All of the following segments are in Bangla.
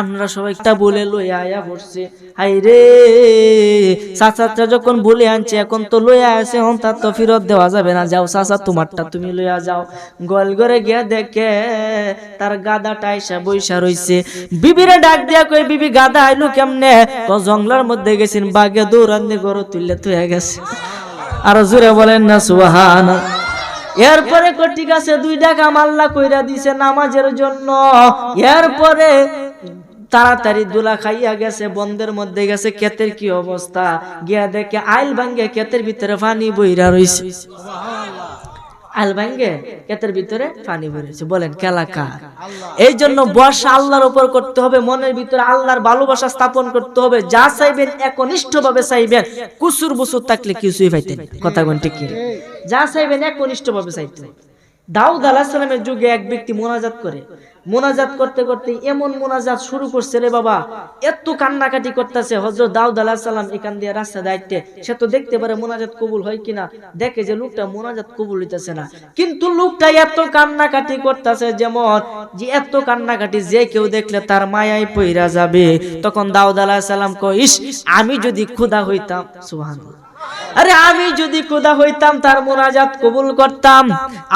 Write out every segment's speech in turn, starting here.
আমরা সবাই একটা বলে লইয়া আয়া পড়ছে হাই রে চাচাটা যখন বলে আনছে, এখন তো লইয়া আছে হন তার তো ফেরত দেওয়া যাবে না। যাও চাচা তোমারটা তুমি লইয়া যাও। গোয়াল ঘরে গিয়া দেখে তার গাদা টাইসা বইসা রইছে। বিবিরে ডাক দিয়া কই বিবি, গাদা আইলো কেমনে? তো জঙ্গলার মধ্যে গেছেন, বাগে দৌড়ান দিয়ে গরু তুললে তুই গেছে। আরও জোরে বলেন না সুবাহান এরপরে ঠিক আছে দুই টাকা মাল্লা কইরা দিছে নামাজের জন্য। এরপরে তাড়াতাড়ি দুলা খাইয়া গেছে বন্ধের মধ্যে গেছে, ক্ষেতের কি অবস্থা? গিয়া দেখে আইল ভাঙ্গে, ক্ষেতের ভিতরে পানি বইরা রইছে। আইল ভাঙ্গে ভিতরে পানি বলেন কেলা কার? এই জন্য বর্ষা আল্লাহর উপর করতে হবে, মনের ভিতরে আল্লাহর ভালোবাসা স্থাপন করতে হবে। যা চাইবেন একনিষ্ঠ ভাবে চাইবেন। কুসুর বুসুর থাকলে কিছুই পাইতেন কথা ঠিক? যা চাইবেন একনিষ্ঠ ভাবে চাইতেন। দাউদ আলাহিসামের যুগে এক ব্যক্তি মোনাজাত করে। মোনাজাত করতে করতে এমন মোনাজাত শুরু করছে রে বাবা, এত কান্নাকাটি করতেছে। হজরত দাউদ আলাহিসাল্লাম এখান দিয়ে রাস্তা দায়িত্বে, সে তো দেখতে পারে মোনাজাত কবুল হয় কিনা, দেখে যে লোকটা মোনাজাত কবুল হইতেছে না। কিন্তু লোকটা এত কান্নাকাটি করতেছে যেমন, যে এত কান্নাকাটি যে কেউ দেখলে তার মায়ায় পইরা যাবে। তখন দাউদ আলাহিসাল্লাম কইস আমি যদি ক্ষুধা হইতাম। সুবহানাল্লাহ। আরে আমি যদি খোদা হইতাম, তার মোনাজাত কবুল করতাম।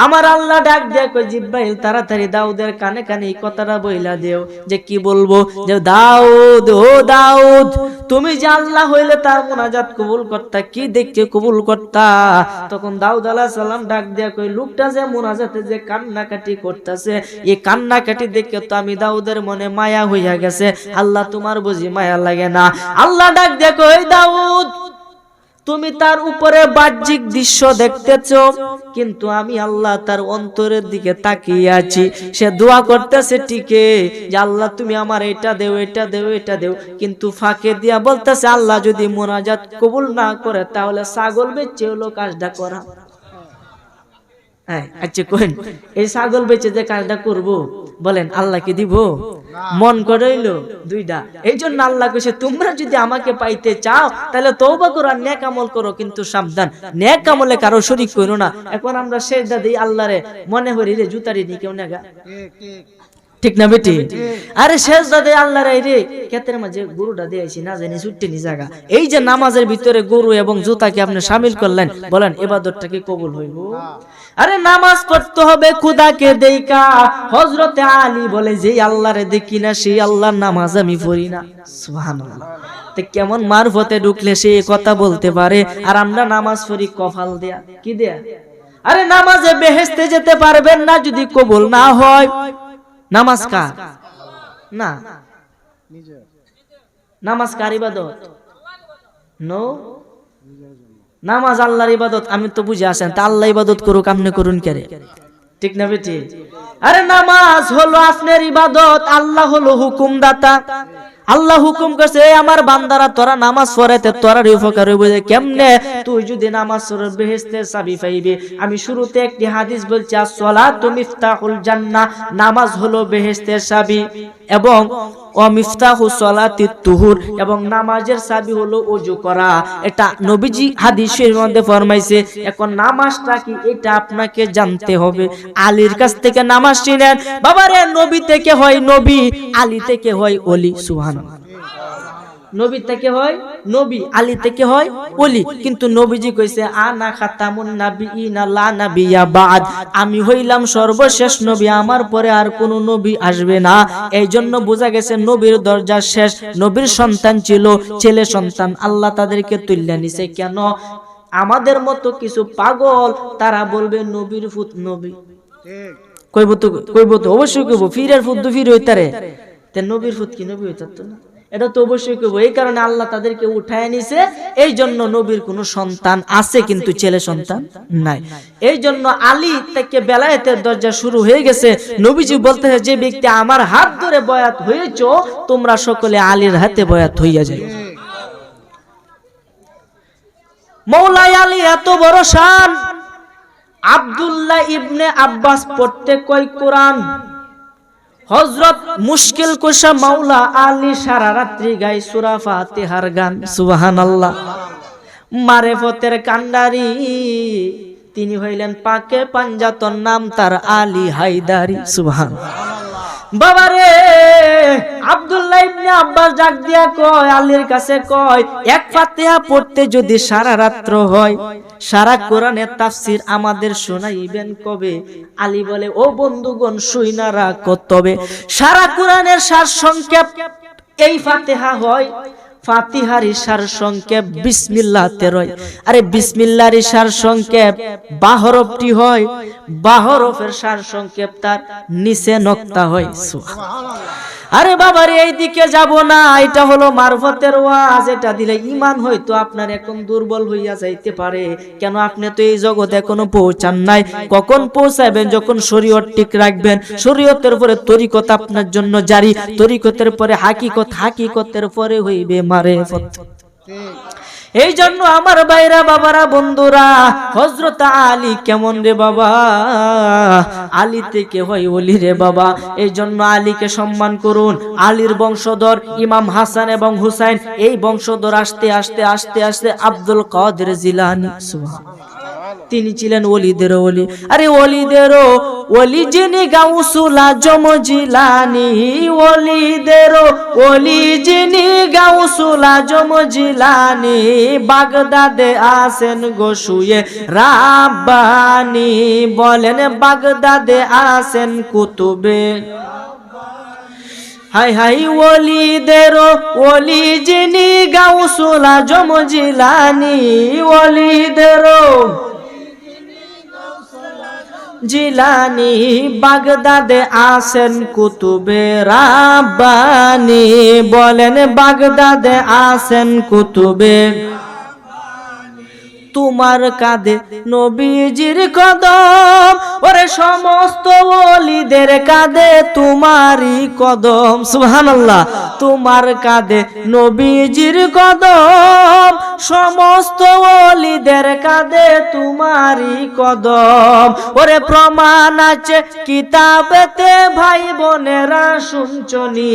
আমার আল্লাহ ডাক কই জিব্রাইল, তাড়াতাড়ি দাউদের কানে কানে এই কথাটা বইলা দেও যে কি বলব? যে দাউদ, ও দাউদ, তুমি যে আল্লাহ হইলে তার মোনাজাত কবুল করতা, কি দেখতে কবুল করতা? তখন দাউদ আলাইহিস সালাম ডাক দিয়া কই লোকটা যে মোনাজাতে যে কান্নাকাটি করতেছে, এই কান্নাকাটি দেখে তো আমি দাউদের মনে মায়া হইয়া গেছে। আল্লাহ তোমার বুঝি মায়া লাগে না? আল্লাহ ডাক দিয়া কই দাউদ তুমি তার উপরে বাহ্যিক দৃশ্য দেখতেছ, কিন্তু আমি আল্লাহ তার অন্তরের দিকে তাকিয়ে আছি। সে দোয়া করতেছে ঠিকে যে আল্লাহ তুমি আমার এটা দেও এটা দেও এটা দেও। কিন্তু ফাঁকে দিয়া বলতেছে, আল্লাহ যদি মোনাজাত কবুল না করে, তাহলে ছাগল বেচে হলো কাজটা করা। হ্যাঁ আচ্ছা কোন? এই ছাগল বেচে যে কাজটা করব বলেন আল্লাহকে দিব? মন করাইল দুইটা। এই জন্য আল্লাহ কইছে তোমরা যদি আমাকে পাইতে চাও তাহলে তৌবা করো আর নেক আমল করো কিন্তু সাবধান। নেক আমলে কারও শরিক করো না। এখন আমরা শেষ দিই আল্লাহরে মনে হরি রে জুতারি নি কেউ নেগা ঠিক না বেটি? আরে শেষ দাদে আল্লাহ রে রে ক্ষেতের মাঝে গরুটা দিয়েছি না জানি ছুটতে নি জায়গা। এই যে নামাজের ভিতরে গরু এবং জুতাকে আপনি সামিল করলেন বলেন এবাদতটা কি কবুল হইব? আরে নামাজ পড়তে হবে খুদাকে দেইকা। হজরতে আলী বলে যে আল্লাহ রে দেখি না সেই আল্লাহর নামাজ আমি পড়ি না। সুবহানাল্লাহ। তে কেমন মারফতে ঢুকলে সে কথা বলতে পারে আর আমরা নামাজ পড়ি কফাল দেয়া। কি দেয়া? আরে নামাজে বেহেস্তে যেতে পারবেন না যদি কবুল না হয়। নামাজ না। নামাজ ইবাদত। নো? নামাজ আল্লাহর ইবাদত, আমি তো বুঝে আসেন তা আল্লাহ ইবাদত করুক, আপনি করুন কেরে ঠিক না বেটি? আরে নামাজ হলো আপনার ইবাদত, আল্লাহ হলো হুকুমদাতা। আল্লাহ হুকুম করছে আমার বান্দারা, তোরা নামাজ পড়াইতে তোরা উপকার হইব কেমনে? তুই যদি নামাজ পড়ে বেহেশতের চাবি পাইবি। আমি শুরুতে একটি হাদিস বলছি as-সালাতু মিফতাহুল জান্নাহ নামাজ হলো বেহেশতের চাবি। এবং এবং নামাজের চাবি হলো ওযু করা। এটা নবীজি হাদিসের মধ্যে ফরমাইছে, এখন নামাজটা কি, এটা আপনাকে জানতে হবে। আলীর কাছ থেকে নামাজ শিনেন বাবারে, নবী থেকে হয় নবী, আলী থেকে হয় অলি, সুবহানাল্লাহ। নবী থেকে হয় নবী, আলী থেকে হয় অলি কিন্তু নবীজি কইছে, আনা খাতামুন নাবিয়িনা, লা নাবিয়া বাদ। আমি হইলাম সর্বশেষ নবী, আমার পরে আর কোনো নবী আসবে না। এই জন্য বোঝা গেছে নবীর দরজা শেষ, নবীর সন্তান ছিল, ছেলে সন্তান। আল্লাহ তাদেরকে তুল্যা নিছে। কেন? আমাদের মতো কিছু পাগল, তারা বলবে, নবীর ফুত নবী। কইব তো কইব তো, অবশ্যই কইব। ফিরের ফুত দু ফির হইতারে। তে নবীর ফুত কি নবী হইতার তো না। এটা তো অবশ্যই কইব, এই কারণে আল্লাহ তাদেরকে উঠায় নিছে, এই জন্য নবীর কোনো সন্তান আছে কিন্তু ছেলে সন্তান নাই। এই জন্য আলী থেকে বেলায়েতের দরজা শুরু হয়ে গেছে। নবীজি বলতেছে যে ব্যক্তি আমার হাত ধরে বয়াত হয়েছো, তোমরা সকলে আলীর হাতে বয়াত হইয়া যাও মৌলাই আলী এত বড় শান। আব্দুল্লাহ ইবনে আব্বাস পড়তে কয় কোরআন? হজরত মুশকিল কোষা মাওলা আলী সারা রাত্রি গাই সুরা ফাতিহার গান সুবহানাল্লাহ। মারেফতের কান্ডারি তিনি হইলেন পাকে পাঞ্জাতন নাম তার আলী হায়দারি সুবহান বাবারে, আব্দুল্লাহ ইবনে আব্বাস ডাক দিয়া কয়, আলীর কাছে কয়, এক ফাতিহা পড়তে যদি সারা রাত্র হয়, সারা কোরআনের তাফসির আমাদের শোনাইবেন কবে? আলী বলে, ও বন্ধুগণ শুইনারা তবে সারা কোরআনের সার সংক্ষেপ এই ফাতেহা হয় ফাতিহার ইশার সংক্ষেপ বিসমিল্লাহ তেরোয় আরে বিসমিল্লার ইশার সংক্ষেপ বাহরফটি হয়, বাহরফের সার সংক্ষেপ তার নিচে নক্তা হয়। আরে বাবার এই দিকে যাব না, এটা হলো মারফতের ওয়াজ, এটা দিলে ইমান হয়তো আপনার এখন দুর্বল হইয়া যাইতে পারে। কেন আপনি তো এই জগতে এখনও পৌঁছান নাই? কখন পৌঁছাবেন যখন শরীয়ত ঠিক রাখবেন? শরীয়তের পরে তরিকত আপনার জন্য জারি, তরিকতের পরে হাকিকত, হাকিকতের পরে হইবে মারে এই জন্য আমার বাইরা বাবারা, বন্ধুরা হজরত আলী কেমন রে বাবা? আলী থেকে হয় অলি রে বাবা। এই জন্য আলীকে সম্মান করুন। আলীর বংশধর ইমাম হাসান এবং হুসাইন, এই বংশধর আসতে আসতে আসতে আসতে আব্দুল কাদের জিলানি। সুবহানাল্লাহ। তিনি ছিলেন অলিদের অলি আরে ওলিদের ওলি যিনি গাউসুলা জমজিলানি ওলিদের ওলি যিনি গাউসুলা জমজিলানি, বাগদাদে আসেন গোসুয়ে রাব্বানি, বলেন বাগদাদে আসেন কুতুবে। হাই হাই ওলিদের ওলি যিনি গাউসুলা জমজিলানি ওলি ওলিদের জিলানি বাগদাদে আসেন কুতুবে রাব্বানি। বলেন বাগদাদে আসেন কুতুবে তোমার কাঁধে নবীজির কদম ওরে ওলিদের কাঁধে তোমারই কদম, সুবহানাল্লাহ। তোমার কাঁধে নবীজির কদম, সমস্ত ওলিদের কাঁধে তোমারই কদম। ওরে প্রমাণ আছে কিতাবেতে ভাই বোনেরা শুনছনি।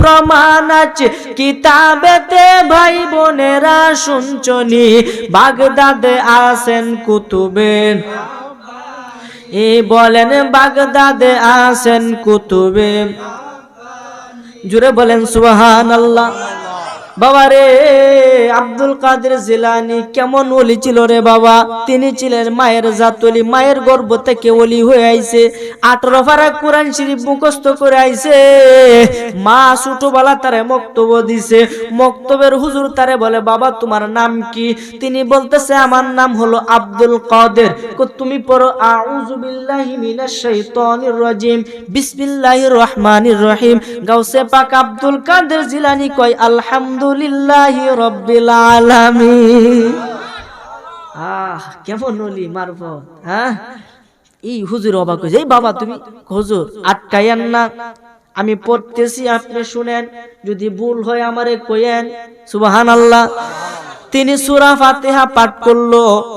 প্রমাণ আছে কিতাবেতে ভাই বোনেরা শুনছনি। বাগদাদে আসেন কুতুবেন এ বলেন বাগদাদে আসেন কুতুবে। জুড়ে বলেন সুহান আল্লাহ বাবা রে, আব্দুল কাদের জিলানি কেমন ওলি ছিল রে বাবা? তিনি ছিলেন মায়ের জাতলি মায়ের গর্ভ থেকে ওলি হয়ে আইছে। আঠারো পারা কোরআন শরীফ মুখস্থ করে আইছে। মা ছোটবেলা তারে মক্তব্য দিছে। মক্তবের হুজুর তারে বলে, বাবা, তোমার নাম কি? তিনি বলতেছে, আমার নাম হলো আব্দুল কাদের। তুমি পড়ো, আউযু বিল্লাহি মিনাশ শাইতানির রাজিম। বিসমিল্লাহির রহমানির রহিম। গাউসে পাক আব্দুল কাদের জিলানি কয় আলহামদুলিল্লাহি রাব্বিল আলামিন। আহ, কেমন হলি মারফত হ্যাঁ? এই হুজুর অবাক হয়েছে এই বাবা তুমি হুজুর আটকাইয়েন না। আমি পড়তেছি, আপনি শুনেন, যদি ভুল হয় আমারে কইয়েন। সুবাহান আল্লাহ তিনি সুরা ফাতেহা পাঠ করল।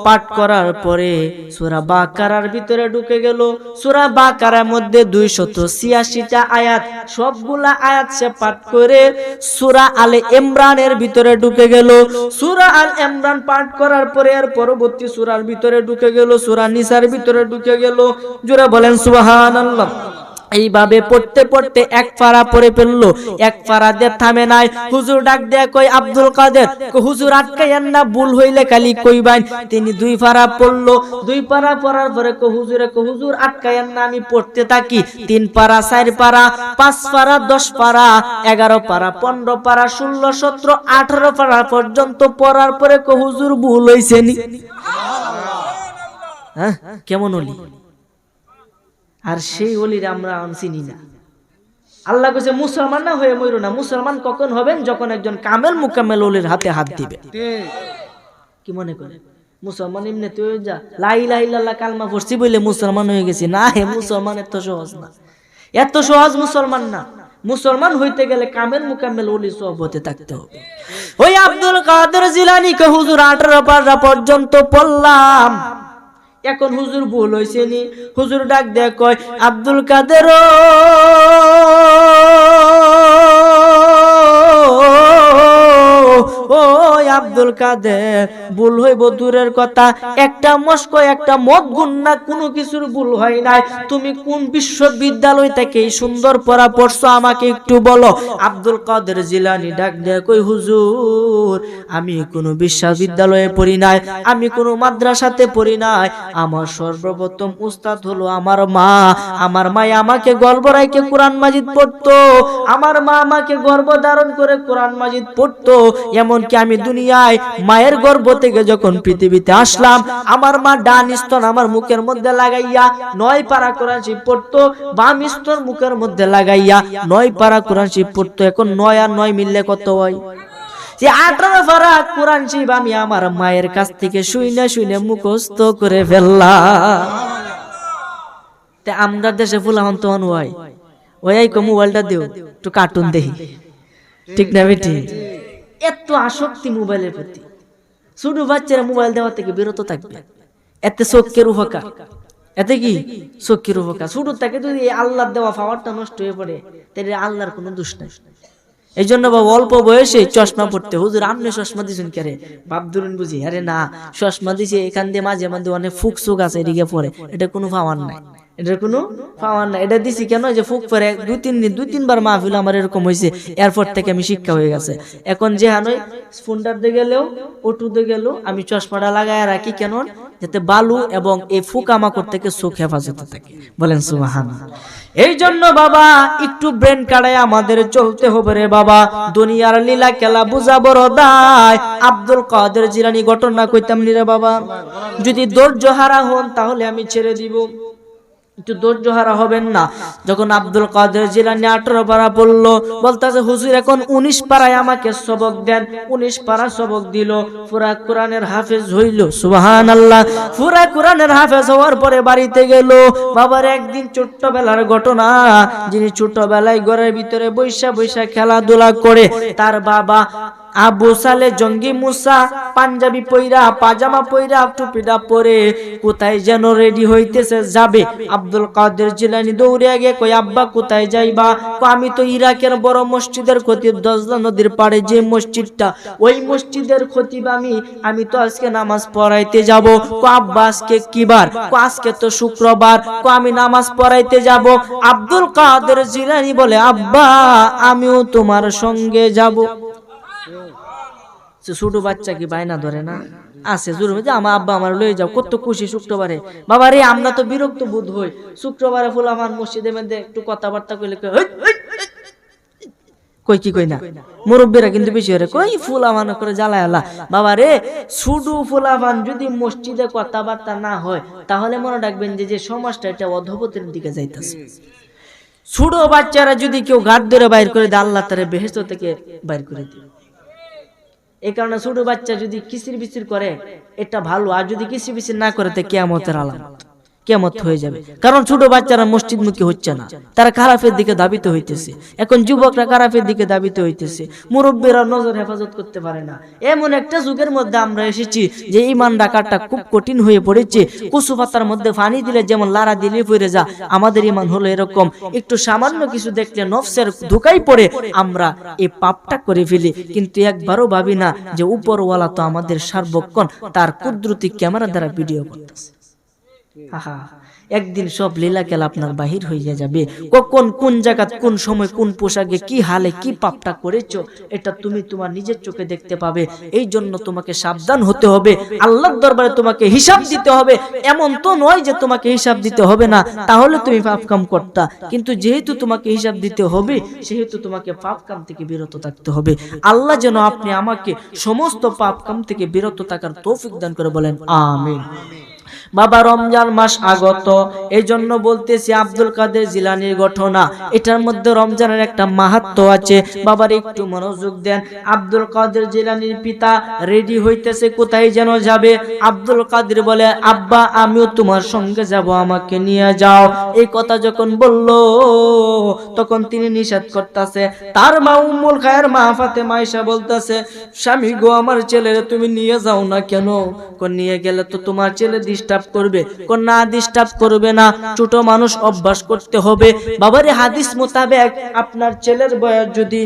পাঠ করার পরে সুরা বাকারার ভিতরে ঢুকে গেল। সুরা বাকারার মধ্যে দুইশত ছিয়াশিটা আয়াত, সবগুলা আয়াত সে পাঠ করে সুরা আলে ইমরানের ভিতরে ঢুকে গেল। সুরা আল ইমরান পাঠ করার পরে এর পরবর্তী সুরার ভিতরে ঢুকে গেল। সুরা নিসার ভিতরে ঢুকে গেল। জোরে বলেন সুবহানাল্লাহ। এইভাবে পড়তে পড়তে এক পারা পড়ে ফেলল। এক পারা দিয়ে থামে নাই। হুজুর ডাক দেয়া কই আব্দুল কাদের হুজুর আটকাইয়েন না? ভুল হইলে খালি কইবান তিনি দুই পারা পড়ল। দুই পারা পড়ার পরে কো হুজুরে কো হুজুর আটকাইয়েন না? আমি পড়তে থাকি। তিন পারা চার পারা পাঁচ পারা দশ পারা এগারো পারা পনেরো পারা ষোলো সতেরো আঠারো পারা পর্যন্ত পড়ার পরে কো হুজুর ভুল হইছে নি? হ্যাঁ কেমন হলি? আর সেই অলির আমরা চিনি না। আল্লাহ কাছে মুসলমান না হয়ে মরো না। মুসলমান কখন হবেন? যখন একজন কামেল মুকামেল অলির হাতে হাত দিবে। কি মনে করে? মুসলমান এমনি তো যা। কালমা পড়ছি বলে মুসলমান হয়ে গেছি। না হে, মুসলমান এত সহজ না। এত সহজ মুসলমান না। মুসলমান হইতে গেলে কামেল মুকামেল ওলি সহবতে থাকতে হবে। ওই আব্দুল কাদের জিলানি হুজুর আঠারো পারা পর্যন্ত পড়লাম। এখন হুজুর ভুল হয়েছে নি। হুজুর ডাক দেয় কয় আব্দুল কাদের আব্দুল কাদের, ভুল হইব দূরের কথা। একটা মস্ক, একটা মদ গুন্না, কোনো কিছুর ভুল হয় নাই। তুমি কোন বিশ্ববিদ্যালয় থেকে এই সুন্দর পড়া পড়ছো, আমাকে একটু বলো। আব্দুল কাদের জিলানি ডাক দেয়, কই হুজুর, আমি কোনো বিশ্ববিদ্যালয়ে পড়ি নাই, আমি কোনো মাদ্রাসাতে পড়ি নাই। আমার সর্বপ্রথম উস্তাদ হলো আমার মা। আমার মা আমাকে গর্ব রাইকে কোরআন মাজিদ পড়তো। আমার মা আমাকে গর্ব ধারণ করে কোরআন মাজিদ পড়তো। এমনকি আমি দুনিয়ায় মায়ের গর্ভ থেকে যখন পৃথিবীতে আসলাম, আমার মা ডান স্তন আমার মুখের মধ্যে লাগাইয়া নয় পারা কোরআন শিব পড়তো, বাম স্তন মুখের মধ্যে লাগাইয়া নয় পারা কোরআন শিব পড়তো। এখন নয় আর নয় মিললে কত হয়? আমি আমার মায়ের কাছ থেকে শুইনে শুইনে মুখস্থ করে ফেললাম। তে আমরা দেশে হয়। ওই মোবাইলটা দিও, একটু কার্টুন দেখি। ঠিক না বেটি? এত আসক্তি মোবাইলের প্রতি। ছোট বাচ্চারা মোবাইল দেওয়া থেকে বিরত থাকবে। এতে চোখের উপকার। এতে কি? চোখের উপকার। ছোট থেকে যদি এই আল্লাহর দেওয়া পাওয়ারটা নষ্ট হয়ে পড়ে, তাহলে আল্লাহর কোনো দোষ নাই। এই জন্য বাবা অল্প বয়সে চশমা পড়তে। হুজুর, আপনি চশমা দিছেন কে রে? বাপ ধরুন বুঝি। আরে না, চশমা দিছে, এখান দিয়ে মাঝে মাঝে অনেক ফুক সুক আছে, এদিকে পরে এটা কোনো পাওয়ার নাই। এটার কোনো পাওয়ার নাই। এটা দিছি কেন? যে ফুক পরে দুই তিন দিন দুই তিনবার মাহফিল আমার এরকম হয়েছে এরপর থেকে আমি শিক্ষা হয়ে গেছে। এখন যে হানই ফোনটাতে গেলেও ওটুতে গেলেও আমি চশমাটা লাগায় রাখি কেন? যাতে বালু এবং এই ফুকামাকড় থেকে সুখ হেফাজতে থাকে। বলেন সুবাহান এই জন্য বাবা, একটু ব্রেন কাড়ায় আমাদের চলতে হবে রে বাবা। দুনিয়ার লীলা খেলা বুঝা বড় দায় আব্দুল কাদের জিলানি ঘটনা কইতাম নি রে বাবা? যদি ধৈর্য হারা হন, তাহলে আমি ছেড়ে দিব। একটু ধৈর্য হারা হবেন না। যখন আব্দুল কাদের জিলানি আঠারো পড়ল, বলতেছে, হুজুর, এখন উনিশ পাড়ায় আমাকে সবক দেন। উনিশ পাড়া সবক দিল। পুরা কোরআনের হাফেজ হইল সুবাহান আল্লাহ পুরা কোরআনের হাফেজ হওয়ার পরে বাড়িতে গেল। বাবার একদিন ছোট্টবেলার ঘটনা। যিনি ছোটবেলায় ঘরের ভিতরে বৈশা বৈশা খেলাধুলা করে, তার বাবা আবু সালে জঙ্গি মুসা, পাঞ্জাবি পইরা, পাজামা পইরা টুপিটা পরে কোথায় যেন রেডি হইতেছে, যাবে। আব্দুল কাদের জিলানি দৌড়ে আগে কই আব্বা, কোথায় যাইবা? আমি তো ইরাকের বড় মসজিদের খতিব দজলা নদীর পাড়ে যে মসজিদটা, ওই মসজিদের খতিব আমি আমি তো আজকে নামাজ পড়াইতে যাব। কো আব্বা, আজকে কি বার কো আজকে তো শুক্রবার। কো আমি নামাজ পড়াইতে যাব। আব্দুল কাদের জিলানি বলে, আব্বা, আমিও তোমার সঙ্গে যাব। সে ছোট বাচ্চা কি বায়না ধরে না? আছে জোর যে আমার আব্বা আমার লয়ে যাও কত খুশি শুক্রবারে। বাবা রে আমরা তো বিরক্ত বোধ হই। শুক্রবারে ফুলামান মসজিদে মধ্যে একটু কথাবার্তা কইলে কই, কি কই না? মুরব্বীরা কিন্তু বেশি হরে কই ফুলামান করে জ্বালায় আলা বাবা রে শুধু ফুলামান যদি মসজিদে কথাবার্তা না হয় তাহলে মনে রাখবেন যে যে সমাজটা এটা অধপতের দিকে যাইতেছে। ছোট বাচ্চারা যদি কেউ ঘাট ধরে বাইর করে দেয় আল্লাহ তারা বেহেস্ত থেকে বাইর করে দিবে। এই কারণে ছোট বাচ্চা যদি কিসির বিচির করে, এটা ভালো। আর যদি কিসির বিচির না করে, তো কেয়ামতের আলামত। কেমত হয়ে যাবে। কারণ ছোট বাচ্চারা মসজিদমুখী হচ্ছে না। তারা খারাপের দিকে দাবিত হইতেছে। এখন যুবকরা খারাপের দিকে দাবিত হইতেছে। মুরব্বীরা নজর হেফাজত করতে পারে না। এমন একটা যুগের মধ্যে আমরা এসেছি যে ইমান ডাকাটা খুব কঠিন হয়ে পড়েছে। কুসু পাতার মধ্যে পানি দিলে যেমন লারা দিলে পড়ে যা আমাদের ইমান হলো এরকম। একটু সামান্য কিছু দেখলে নফসের ধোকাই পড়ে আমরা এই পাপটা করে ফেলি। কিন্তু একবারও ভাবি না যে উপরওয়ালা তো আমাদের সার্বক্ষণ তার কুদরতি ক্যামেরা দ্বারা ভিডিও করতেছে। একদিন সব লীলা খেলা আপনার বাহির হইয়া যাবে। কখন, কোন জায়গা, কোন সময়, কোন পোশাকে, কি হালে, কি পাপটা করেছ, এটা তুমি তোমার নিজের চোখে দেখতে পাবে। এই জন্য তোমাকে সাবধান হতে হবে। আল্লাহর দরবারে তোমাকে হিসাব দিতে হবে। এমন তো নয় যে তোমাকে হিসাব দিতে হবে না। তাহলে তুমি পাপ কাম করতা। কিন্তু যেহেতু তোমাকে হিসাব দিতে হবে, সেহেতু তোমাকে পাপ কাম থেকে বিরত থাকতে হবে। আল্লাহ যেন আপনি আমাকে সমস্ত পাপ কাম থেকে বিরত থাকার তৌফিক দান করে বলেন, আমিন। বাবা রমজান মাস আগত। এই জন্য বলতেছি আব্দুল কাদের জিলানির ঘটনা। এটার মধ্যে রমজানের একটা মাহাত্ম আছে। বাবার একটু মনোযোগ দেন। আব্দুল কাদের জিলানির পিতা রেডি হইতেছে, কোথায় যেন যাবে? আব্দুল কাদের বলে, আব্বা, আমিও তোমার সঙ্গে যাব, আমাকে নিয়ে যাও। এই কথা যখন বলল, তখন তিনি নিষেধ করতেছে। তার মা উম্মুল খায়ের মা ফাতে মাইশা বলতেছে, স্বামী গো, আমার ছেলেরে তুমি নিয়ে যাও না কেন? নিয়ে গেলে তো তোমার ছেলে ডিস্টার্ব করবে কোন না ডিস্টার্ব করবে না, ছোট মানুষ অভ্যাস করতে হবে। বাবারে হাদিস মোতাবেক আপনার ছেলের বয়স যদি